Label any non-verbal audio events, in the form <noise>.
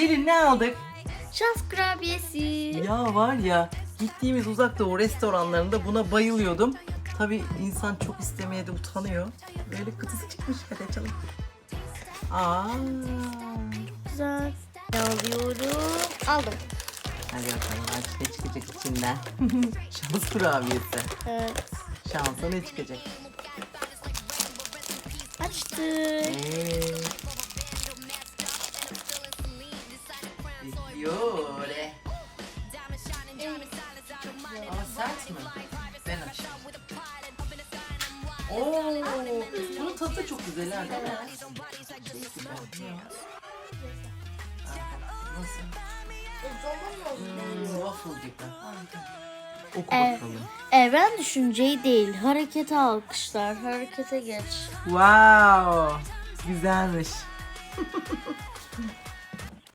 Selin ne aldık? Şans kurabiyesi. Ya var ya gittiğimiz uzak doğu restoranlarında buna bayılıyordum. Tabi insan çok istemeye de utanıyor. Böyle kutusu çıkmış. Hadi açalım. Aa, Güzel. Ne alıyorum? Aldım. hadi bakalım aç ne çıkacak içinden. <laughs> Şans kurabiyesi. Evet. Şansa ne çıkacak? Açtık. Evet. Bekliyor. Aa sert mi? Ben açayım. Oo, bunun tadı da çok güzel ha değil mi? Nasıl? Hmm, waffle gibi. Oku Evet. bakalım. Evren düşünceyi değil, harekete alkışlar. Harekete geç. Wow. Güzelmiş. <laughs>